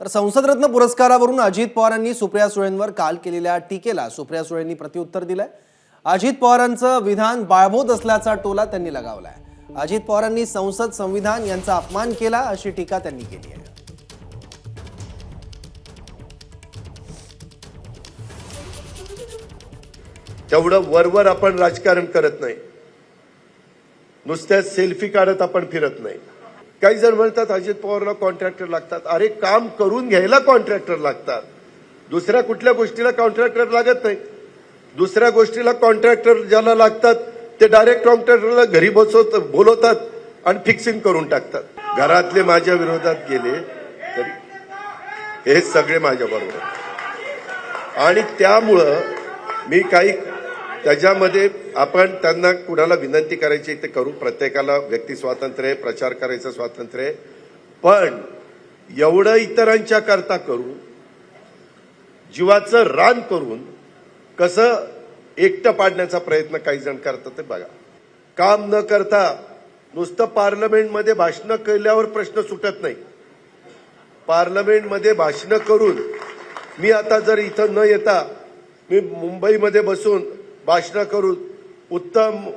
तर संसदरत्न पुरस्कारावरून अजित पवारांनी सुप्रिया सुळेंवर काल केलेल्या टीकेला सुप्रिया सुळेंनी प्रत्युत्तर दिलंय. अजित पवारांचं विधान बाळबोध असल्याचा टोला त्यांनी लगावलाय. अजित पवारांनी संसद संविधान यांचा अपमान केला अशी टीका त्यांनी केली आहे. तेवढं वरवर आपण राजकारण करत नाही. नुसत्या सेल्फी काढत आपण फिरत नाही. काही जण म्हणतात अजित पवारला कॉन्ट्रॅक्टर लागतात. अरे काम करून घ्यायला कॉन्ट्रॅक्टर लागतात. दुसऱ्या कुठल्या गोष्टीला कॉन्ट्रॅक्टर लागत नाही. दुसऱ्या गोष्टीला कॉन्ट्रॅक्टर ज्याला लागतात ते डायरेक्ट कॉन्ट्रॅक्टरला घरी बसवत बोलवतात आणि फिक्सिंग करून टाकतात. घरातले माझ्या विरोधात गेले तरी हे सगळे माझ्या बरोबर आणि त्यामुळं मी काही त्याच्यामध्ये आपण त्यांना कुणाला विनंती करायची ते करू. प्रत्येकाला व्यक्ती स्वातंत्र्य आहे प्रचार करायचं स्वातंत्र्य आहे. पण एवढं इतरांच्या करता करू जीवाचं रान करून कसं एकटं पाडण्याचा प्रयत्न काही जण करतात ते बघा. काम न करता नुसतं पार्लमेंटमध्ये भाषणं केल्यावर प्रश्न सुटत नाही. पार्लमेंटमध्ये भाषणं करून मी आता जर इथं न येता मी मुंबईमध्ये बसून भाषणं करून उत्तम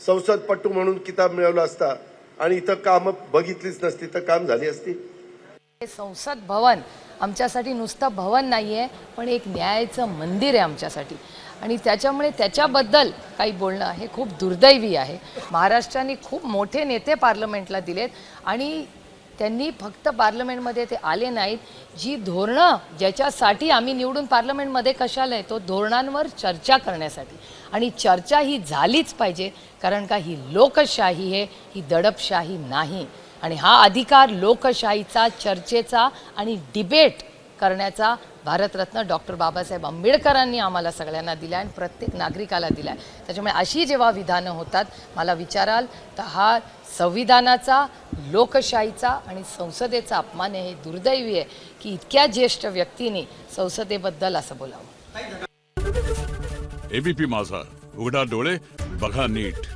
संसदपटू म्हणून किताब मिळवला असता आणि इथं कामं बघितलीच नसती तर काम झाली असती. हे संसद भवन आमच्यासाठी नुसतं भवन नाही आहे पण एक न्यायाचं मंदिर आहे आमच्यासाठी. आणि त्याच्यामुळे त्याच्याबद्दल काही बोलणं हे खूप दुर्दैवी आहे. महाराष्ट्राने खूप मोठे नेते पार्लमेंटला दिलेत आणि त्यांनी फक्त पार्लमेंटमध्ये ते आले नाहीत. जी धोरणं ज्याच्यासाठी आम्ही निवडून पार्लमेंटमध्ये कशाला येतो धोरणांवर चर्चा करण्यासाठी. आणि चर्चा ही झालीच पाहिजे कारण का ही लोकशाही आहे ही दडपशाही नाही. आणि हा अधिकार लोकशाहीचा चर्चेचा आणि डिबेट करण्याचा भारतरत्न डॉक्टर बाबासाहेब आंबेडकरांनी आम्हाला सगळ्यांना दिला आणि प्रत्येक नागरिकाला दिला आहे त्याच्यामुळे अशी जेव्हा विधानं होतात मला विचाराल तर हा संविधानाचा लोकशाहीचा आणि संसदेचा अपमान आहे हे दुर्दैवी आहे की इतक्या ज्येष्ठ व्यक्तीने संसदेबद्दल असं बोलावं. एबीपी माझा. उघडा डोळे बघा नीट.